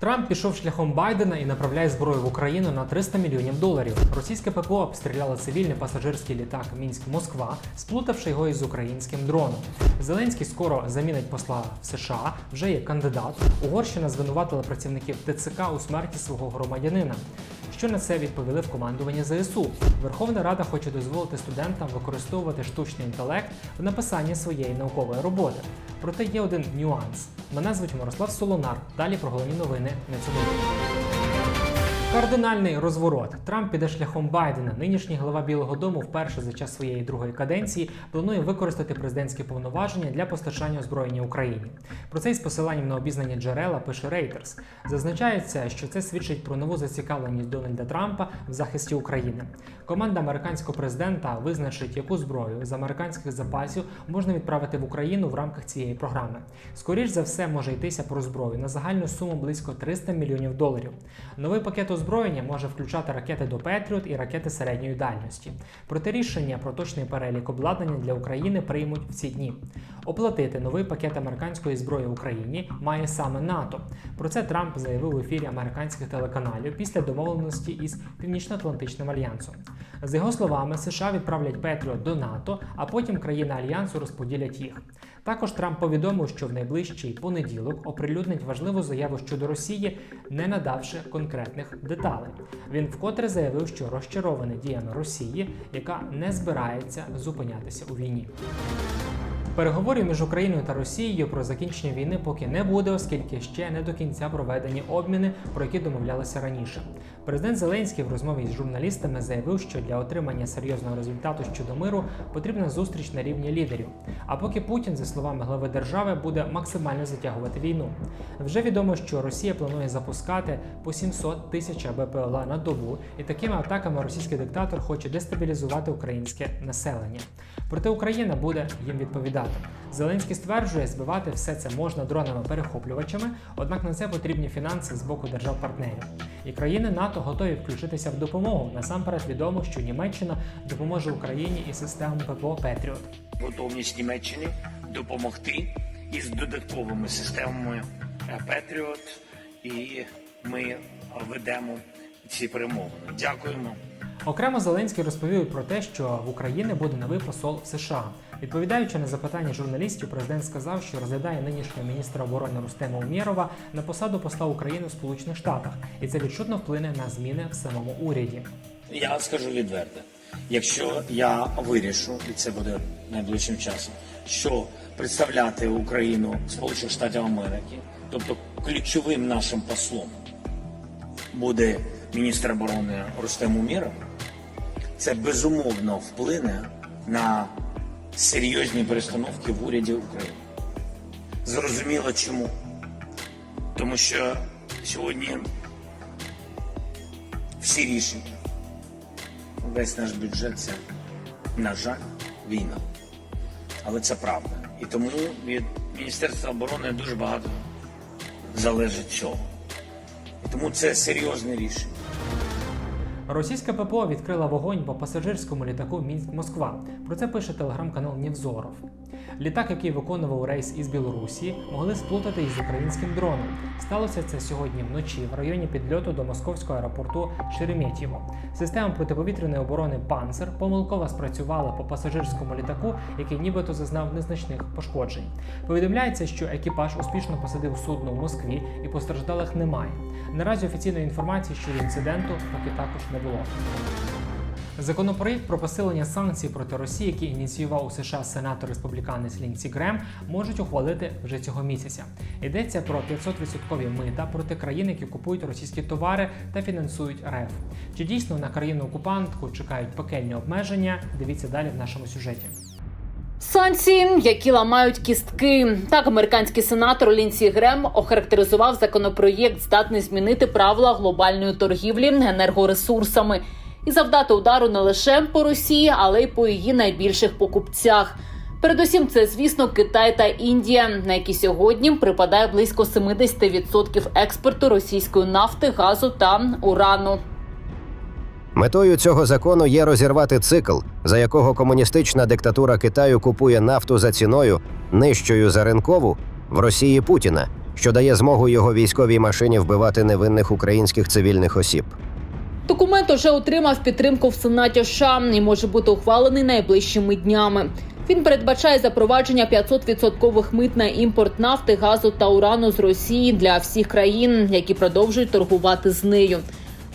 Трамп пішов шляхом Байдена і направляє зброю в Україну на 300 мільйонів доларів. Російське ППО обстріляло цивільний пасажирський літак Мінськ-Москва, сплутавши його із українським дроном. Зеленський скоро замінить посла в США. Вже є кандидат. Угорщина звинуватила працівників ТЦК у смерті свого громадянина. Що на це відповіли в командуванні ЗСУ? Верховна Рада хоче дозволити студентам використовувати штучний інтелект в написанні своєї наукової роботи. Проте є один нюанс. Мене звуть Мирослав Солонар. Далі про головні новини на цьому. Кардинальний розворот. Трамп піде шляхом Байдена. Нинішній глава Білого Дому вперше за час своєї другої каденції планує використати президентські повноваження для постачання озброєння Україні. Про це із посиланням на обізнані джерела пише Reuters. Зазначається, що це свідчить про нову зацікавленість Дональда Трампа в захисті України. Команда американського президента визначить, яку зброю з американських запасів можна відправити в Україну в рамках цієї програми. Скоріш за все може йтися про зброю на загальну суму близько 300 мільйонів доларів. Новий пакет озброєння може включати ракети до Петріот і ракети середньої дальності. Проте рішення про точний перелік обладнання для України приймуть в ці дні. Оплатити новий пакет американської зброї Україні має саме НАТО. Про це Трамп заявив у ефірі американських телеканалів після домовленості із Північно-Атлантичним альянсом. За його словами, США відправлять Петріот до НАТО, а потім країни альянсу розподілять їх. Також Трамп повідомив, що в найближчий понеділок оприлюднить важливу заяву щодо Росії, не надавши конкретних деталей. Він вкотре заявив, що розчарований діями Росії, яка не збирається зупинятися у війні. Переговорів між Україною та Росією про закінчення війни поки не буде, оскільки ще не до кінця проведені обміни, про які домовлялися раніше. Президент Зеленський в розмові з журналістами заявив, що для отримання серйозного результату щодо миру потрібна зустріч на рівні лідерів. А поки Путін, за словами глави держави, буде максимально затягувати війну. Вже відомо, що Росія планує запускати по 700 тисяч БПЛА на добу, і такими атаками російський диктатор хоче дестабілізувати українське населення. Проте Україна буде їм відповідати. Зеленський стверджує, збивати все це можна дронами-перехоплювачами, однак на це потрібні фінанси з боку держав-партнерів. І країни НАТО готові включитися в допомогу. Насамперед відомо, що Німеччина допоможе Україні із системами ППО Петріот. готовність Німеччини допомогти із додатковими системами Петріот, і ми ведемо ці перемовини. Дякуємо. Окремо Зеленський розповів про те, що в Україні буде новий посол США. Відповідаючи на запитання журналістів, президент сказав, що розглядає нинішнього міністра оборони Рустема Умєрова на посаду посла України в Сполучених Штатах, і це відчутно вплине на зміни в самому уряді. Я скажу відверто, якщо я вирішу, і це буде найближчим часом, що представляти Україну Сполучених Штатів Америки, тобто ключовим нашим послом буде міністр оборони Рустем Умєров, це безумовно вплине на серйозні перестановки в уряді України. Зрозуміло чому. Тому що сьогодні всі рішення весь наш бюджет це, на жаль, війна. Але це правда. І тому від Міністерства оборони дуже багато залежить цього. І тому це серйозне рішення. Російська ППО відкрила вогонь по пасажирському літаку Мінськ-Москва. Про це пише телеграм-канал Нєвзоров. Літак, який виконував рейс із Білорусі, могли сплутати із українським дроном. Сталося це сьогодні вночі в районі підльоту до московського аеропорту Шереметьєво. Система протиповітряної оборони Панцер помилково спрацювала по пасажирському літаку, який нібито зазнав незначних пошкоджень. Повідомляється, що екіпаж успішно посадив судно в Москві і постраждалих немає. Наразі офіційної інформації щодо інциденту поки також не було. Законопроєкт про посилення санкцій проти Росії, який ініціював у США сенатор республіканець Лінсі Грем, можуть ухвалити вже цього місяця. Йдеться про 500% мита проти країн, які купують російські товари та фінансують РФ. Чи дійсно на країну окупантку чекають пекельні обмеження? Дивіться далі в нашому сюжеті. Санкції, які ламають кістки. Так, американський сенатор Лінсі Грем охарактеризував законопроєкт, здатний змінити правила глобальної торгівлі енергоресурсами і завдати удару не лише по Росії, але й по її найбільших покупцях. Передусім, це звісно Китай та Індія, на які сьогодні припадає близько 70% експорту російської нафти, газу та урану. Метою цього закону є розірвати цикл, за якого комуністична диктатура Китаю купує нафту за ціною нижчою за ринкову в Росії Путіна, що дає змогу його військовій машині вбивати невинних українських цивільних осіб. Документ уже отримав підтримку в Сенаті США і може бути ухвалений найближчими днями. Він передбачає запровадження 500% мит на імпорт нафти, газу та урану з Росії для всіх країн, які продовжують торгувати з нею.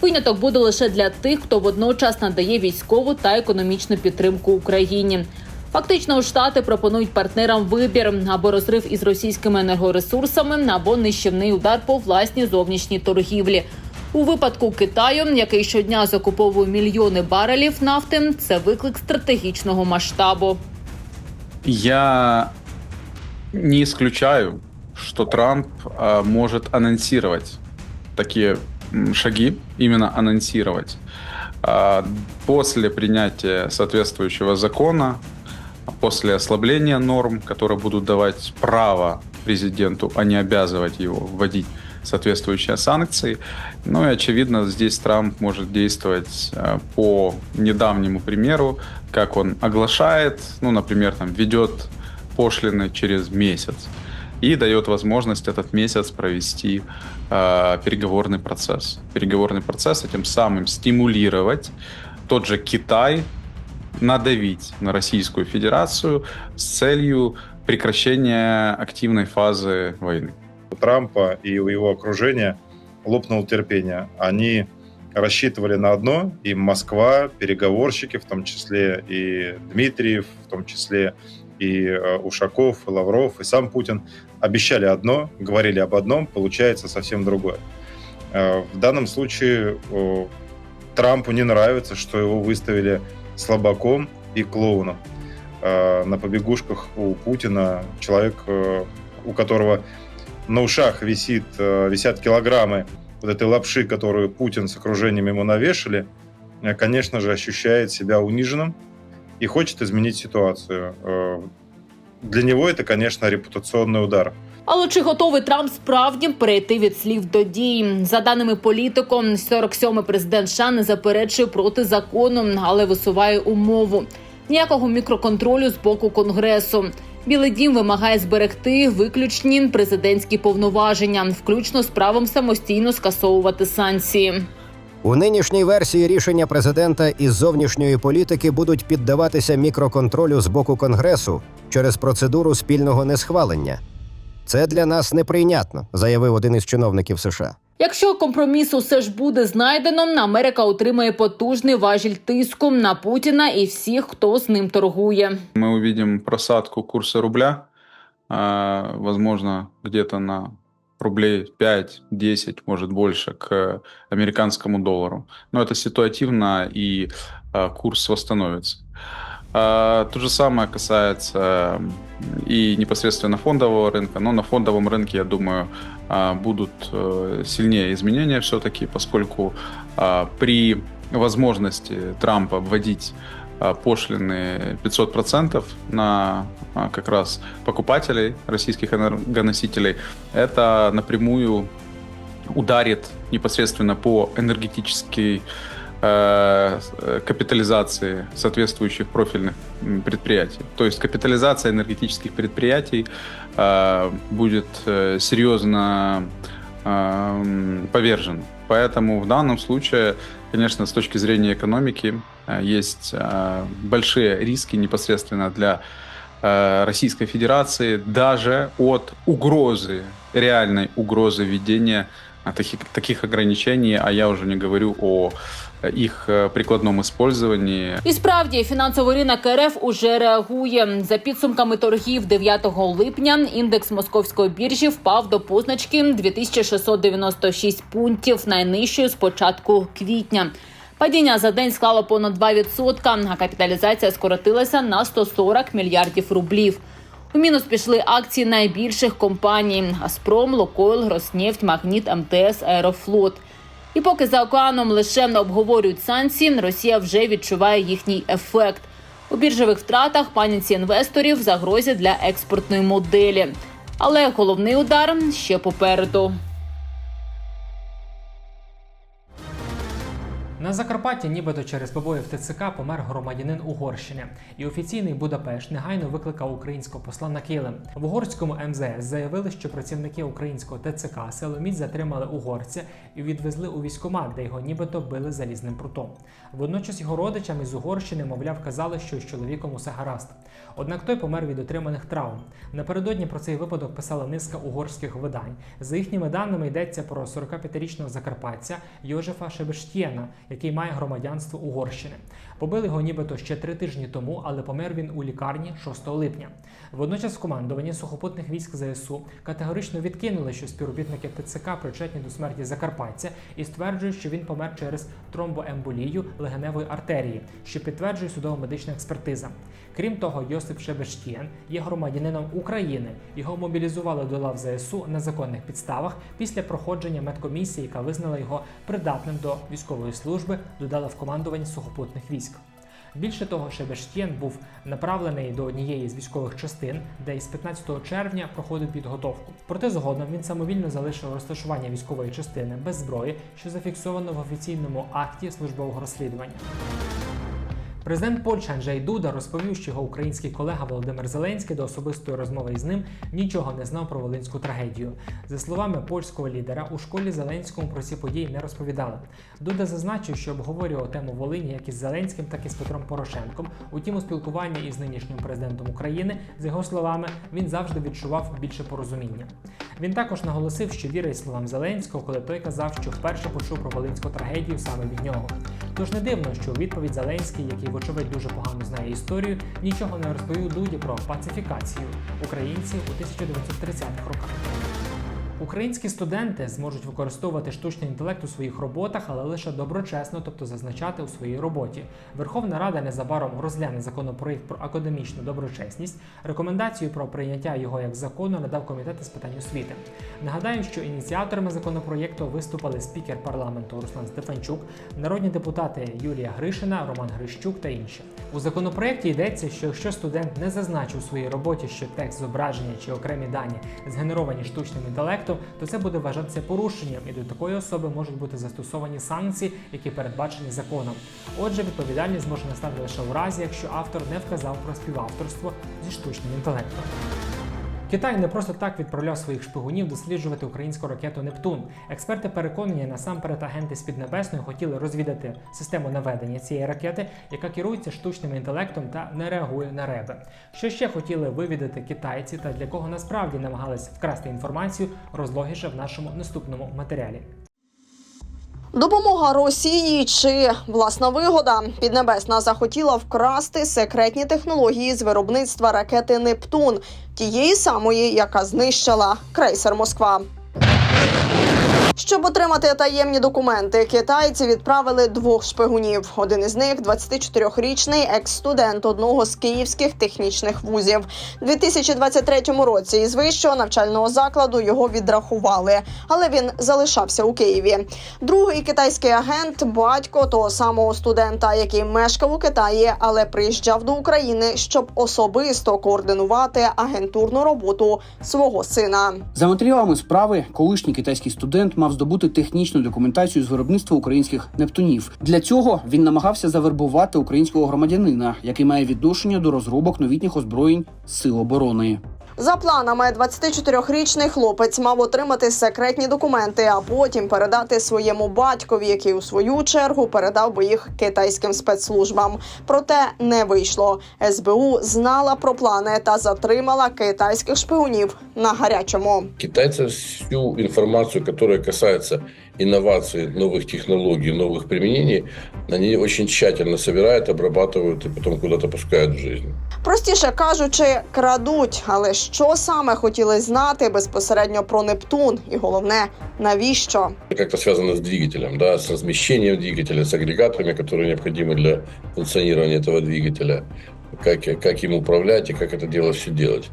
Виняток буде лише для тих, хто водночас надає військову та економічну підтримку Україні. Фактично, штати пропонують партнерам вибір або розрив із російськими енергоресурсами, або нищівний удар по власній зовнішній торгівлі. У випадку Китаю, який щодня закуповує мільйони барелів нафти, це виклик стратегічного масштабу. Я не исключаю, что Трамп а, может анонсировать такие шаги, именно анонсировать. А, После принятия соответствующего закона, после ослабления норм, которые будут давать право президенту, а не обязывать его вводить соответствующие санкции. Ну и очевидно, здесь Трамп может действовать э, по недавнему примеру, как он оглашает, ну, например, там ведет пошлины через месяц и дает возможность этот месяц провести э, переговорный процесс. Переговорный процесс, и тем самым стимулировать тот же Китай надавить на Российскую Федерацию с целью прекращения активной фазы войны. У Трампа и у его окружения лопнуло терпение. Они рассчитывали на одно, и Москва, переговорщики, в том числе и Дмитриев, в том числе и э, Ушаков, и Лавров, и сам Путин, обещали одно, говорили об одном, получается совсем другое. Э, В данном случае э, Трампу не нравится, что его выставили слабаком и клоуном. На побегушках у Путина человек, у которого на ушах висит, э, висят килограммы вот этой лапши, которую Путин с окружением ему навешали, э, конечно же, ощущает себя униженным и хочет изменить ситуацию. Э, Для него это, конечно, репутационный удар. Але чи готовий Трамп справді перейти від слів до дій? За даними політиком, 47-й президент США не заперечує проти закону, але висуває умову ніякого мікроконтролю з боку конгресу. Білий дім вимагає зберегти виключні президентські повноваження, включно з правом самостійно скасовувати санкції. У нинішній версії рішення президента із зовнішньої політики будуть піддаватися мікроконтролю з боку Конгресу через процедуру спільного несхвалення. Це для нас неприйнятно, заявив один із чиновників США. Якщо компроміс усе ж буде знайдено, Америка отримає потужний важіль тиску на Путіна і всіх, хто з ним торгує. Мы увидим просадку курса рубля, возможно, где-то на рублей 5-10, может больше, к американскому доллару. Но это ситуативно, и курс восстановится. А, То же самое касается и непосредственно фондового рынка, но на фондовом рынке, я думаю, а, будут э, сильнее изменения все-таки, поскольку а, при возможности Трампа вводить пошлины 500% на как раз покупателей российских энергоносителей, это напрямую ударит непосредственно по энергетической капитализации соответствующих профильных предприятий. То есть капитализация энергетических предприятий э, будет э, серьезно э, м, повержена. Поэтому в данном случае, конечно, с точки зрения экономики э, есть э, большие риски непосредственно для э, Российской Федерации даже от угрозы, реальной угрозы введения таких, таких ограничений, а я уже не говорю о э, их э, прикладном использовании. І справді фінансовий ринок РФ уже реагує. За підсумками торгів 9 липня індекс московської біржі впав до позначки 2696 пунктів, найнижчої з початку квітня. Падіння за день склало понад 2%, а капіталізація скоротилася на 140 мільярдів рублів. У мінус пішли акції найбільших компаній: Газпром, Лукойл, Роснефть, Магніт, МТС, Аерофлот. І поки за океаном лише не обговорюють санкції, Росія вже відчуває їхній ефект. У біржових втратах паніці інвесторів загрозі для експортної моделі. Але головний удар ще попереду. На Закарпатті, нібито через побої в ТЦК, помер громадянин Угорщини, і офіційний Будапешт негайно викликав українського посла на Килим. В угорському МЗС заявили, що працівники українського ТЦК силоміць затримали угорця і відвезли у військкомат, де його нібито били залізним прутом. Водночас його родичам із Угорщини, мовляв, казали, що з чоловіком усе гаразд. Однак той помер від отриманих травм. Напередодні про цей випадок писала низка угорських видань. За їхніми даними йдеться про 45-річного закарпатця Йожефа Шебештєна, який має громадянство Угорщини. Побили його нібито ще три тижні тому, але помер він у лікарні 6 липня. Водночас в командуванні сухопутних військ ЗСУ категорично відкинули, що співробітники ТЦК причетні до смерті закарпатця і стверджують, що він помер через тромбоемболію легеневої артерії, що підтверджує судово-медична експертиза. Крім того, Йосип Шебештєн є громадянином України. Його мобілізували до лав ЗСУ на законних підставах після проходження медкомісії, яка визнала його придатним до військової служби, додала в командування сухопутних військ. Більше того, Шебештєн був направлений до однієї з військових частин, де із 15 червня проходив підготовку. Проте згодом він самовільно залишив розташування військової частини без зброї, що зафіксовано в офіційному акті службового розслідування. Президент Польщі Анджей Дуда розповів, що його український колега Володимир Зеленський до особистої розмови із ним нічого не знав про волинську трагедію. За словами польського лідера, у школі Зеленському про ці події не розповідали. Дуда зазначив, що обговорював тему Волині як із Зеленським, так і з Петром Порошенком. Утім, у спілкуванні із нинішнім президентом України, за його словами, він завжди відчував більше порозуміння. Він також наголосив, що вірить словам Зеленського, коли той казав, що вперше почув про волинську трагедію саме від нього. Тож не дивно, що у відповідь Зеленський, який вочевидь дуже погано знає історію, нічого не розповів Дуді про пацифікацію українців у 1930-х роках. Українські студенти зможуть використовувати штучний інтелект у своїх роботах, але лише доброчесно, тобто зазначати у своїй роботі. Верховна Рада незабаром розгляне законопроект про академічну доброчесність. Рекомендацію про прийняття його як закону надав комітет із питань освіти. Нагадаю, що ініціаторами законопроєкту виступили спікер парламенту Руслан Стефанчук, народні депутати Юлія Гришина, Роман Грищук та інші. У законопроєкті йдеться, що якщо студент не зазначив у своїй роботі, що текст зображення чи окремі дані згенеровані штучним інтелектом, то це буде вважатися порушенням, і до такої особи можуть бути застосовані санкції, які передбачені законом. Отже, відповідальність може настати лише у разі, якщо автор не вказав про співавторство зі штучним інтелектом. Китай не просто так відправляв своїх шпигунів досліджувати українську ракету Нептун. Експерти переконані, насамперед агенти з Піднебесної хотіли розвідати систему наведення цієї ракети, яка керується штучним інтелектом та не реагує на реби. Що ще хотіли вивідати китайці та для кого насправді намагались вкрасти інформацію, розлогіше в нашому наступному матеріалі. Допомога Росії чи власна вигода Піднебесна захотіла вкрасти секретні технології з виробництва ракети Нептун, тієї самої, яка знищила крейсер Москва. Щоб отримати таємні документи, китайці відправили двох шпигунів. Один із них 24-річний екс-студент одного з київських технічних вузів. У 2023 році із вищого навчального закладу його відрахували, але він залишався у Києві. Другий китайський агент батько того самого студента, який мешкав у Китаї, але приїжджав до України, щоб особисто координувати агентурну роботу свого сина. За матеріалами справи, колишній китайський студент мав здобути технічну документацію з виробництва українських нептунів. Для цього він намагався завербувати українського громадянина, який має відношення до розробок новітніх озброєнь сил оборони. За планами, 24-річний хлопець мав отримати секретні документи, а потім передати своєму батькові, який у свою чергу передав би їх китайським спецслужбам. Проте не вийшло. СБУ знала про плани та затримала китайських шпигунів на гарячому. Китайцы всю информацию, которая касается инноваций, новых технологий, новых применений, они очень тщательно собирают, обрабатывают и потом куда-то пускают в жизнь. Простіше кажучи, крадуть. Але що саме хотіли знати безпосередньо про Нептун, і головне, навіщо? Как-то связано с двигателем, да, с размещением двигателя, с агрегаторами, которые необходимы для функционирования этого двигателя, как, как им управлять и как это дело все делать.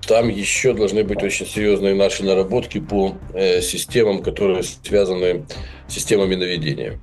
Э, Там еще должны быть очень серьезные наши наработки по э, системам, которые связаны с системами наведения.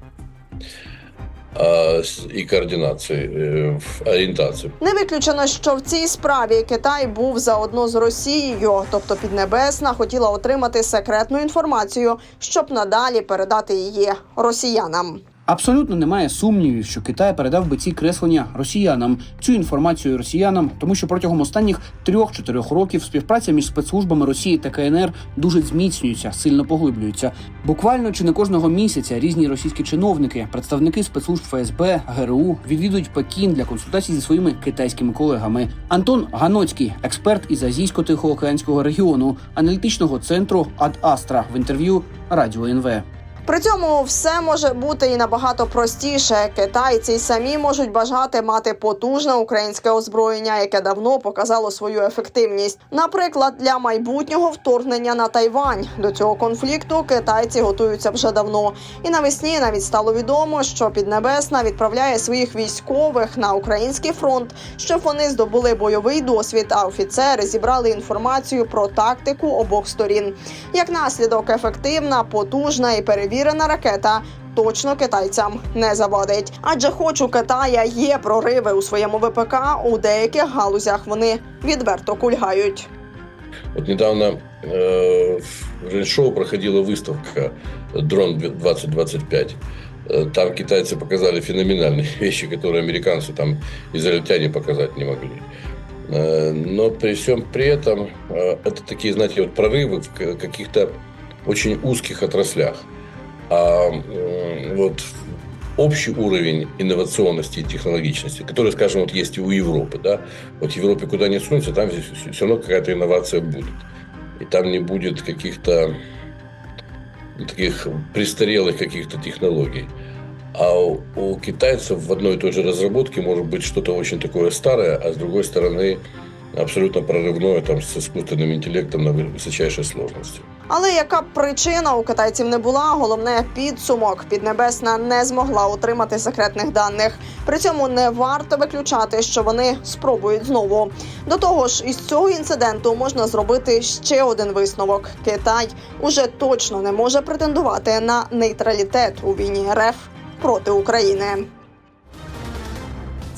а, с- и координации, э, в ориентации. Не виключено, що в цій справі Китай був заодно з Росією, тобто Піднебесна хотіла отримати секретну інформацію, щоб надалі передати її росіянам. Абсолютно немає сумнівів, що Китай передав би ці креслення росіянам, цю інформацію росіянам, тому що протягом останніх трьох-чотирьох років співпраця між спецслужбами Росії та КНР дуже зміцнюється, сильно поглиблюється. Буквально чи не кожного місяця різні російські чиновники, представники спецслужб ФСБ, ГРУ відвідують Пекін для консультацій зі своїми китайськими колегами. Антон Ганоцький, експерт із азійсько-тихоокеанського регіону, аналітичного центру Ад Астра в інтерв'ю Радіо НВ. При цьому все може бути і набагато простіше. Китайці самі можуть бажати мати потужне українське озброєння, яке давно показало свою ефективність. Наприклад, для майбутнього вторгнення на Тайвань до цього конфлікту китайці готуються вже давно. І навесні навіть стало відомо, що Піднебесна відправляє своїх військових на український фронт, щоб вони здобули бойовий досвід, а офіцери зібрали інформацію про тактику обох сторін. Як наслідок, ефективна, потужна і перевірена ракета. Точно китайцям не завадить, адже хоч у Китая є прориви у своєму ВПК, у деяких галузях вони відверто кульгають. Вот недавно э, в Реншоу проходила выставка «Дрон 2025». Э, Там китайцы показали феноменальные вещи, которые американцы там израильтяне показать не могли. Э, Но при всем при этом э, это такие, знаете, вот прорывы в к- каких-то очень узких отраслях. А м, вот общий уровень инновационности и технологичности, который, скажем, вот есть и у Европы, да, вот в Европе куда ни сунется, там все равно какая-то инновация будет. И там не будет каких-то ну, таких престарелых каких-то технологий. А у, у китайцев в одной и той же разработке может быть что-то очень такое старое, а с другой стороны абсолютно прорывное там, с искусственным интеллектом на высочайшей сложности. Але яка б причина у китайців не була, головне підсумок Піднебесна не змогла отримати секретних даних. При цьому не варто виключати, що вони спробують знову. До того ж, із цього інциденту можна зробити ще один висновок: Китай уже точно не може претендувати на нейтралітет у війні РФ проти України.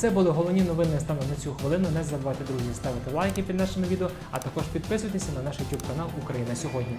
Це були головні новини станом на цю хвилину. Не забувайте, друзі, ставити лайки під нашими відео, а також підписуйтеся на наш YouTube канал Україна сьогодні.